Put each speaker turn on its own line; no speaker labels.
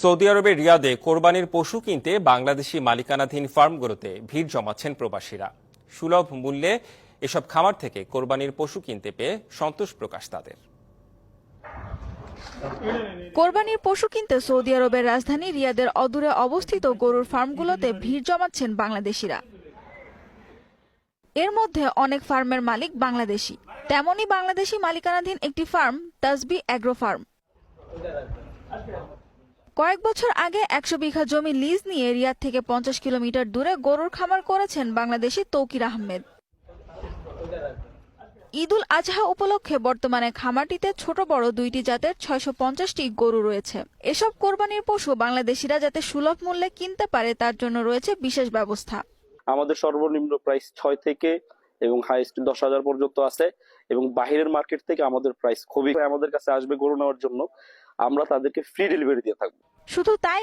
Saudi আরবের রিয়াদে কোরবানির পশু কিনতে বাংলাদেশি মালিকানাধীন ফার্মগুলোতে ভিড় জমাচ্ছেন প্রবাসীরা। সুলভ মূল্যে এসব খামার থেকে কোরবানির পশু কিনতে পেয়ে সন্তোষ প্রকাশ তাদের।
কোরবানির পশু কিনতে সৌদি আরবের রাজধানী রিয়াদের অদূরে অবস্থিত গরুর ফার্মগুলোতে ভিড় জমাচ্ছেন বাংলাদেশিরা। এর মধ্যে অনেক ফার্মের মালিক বাংলাদেশি। তেমনই বাংলাদেশি মালিকানাধীন একটি ফার্ম তাসবি অ্যাগ্রো ফার্ম। কয়েক বছর আগে একশো বিঘা জমি লিজ নিয়ে রিয়াদ থেকে পঞ্চাশ কিলোমিটার দূরে গরুর খামার করেছেন বাংলাদেশি তৌকির আহমেদ। ঈদুল আজহা উপলক্ষে বর্তমানে খামারটিতে ছোট বড় দুইটি জাতের ছয়শো পঞ্চাশটি গরু রয়েছে। এসব কোরবানির পশু বাংলাদেশিরা যাতে সুলভ মূল্যে কিনতে পারে তার জন্য রয়েছে বিশেষ ব্যবস্থা।
আমাদের সর্বনিম্ন প্রাইস ছয় থেকে এবং হাইস্ট দশ হাজার পর্যন্ত আছে এবং বাহিরের মার্কেট থেকে আমাদের প্রাইস খুবই আমাদের কাছে আসবে গরু নেওয়ার জন্য। আমরা তাদেরকে ফ্রি ডেলিভারি দিয়ে থাকব।
শুধু তাই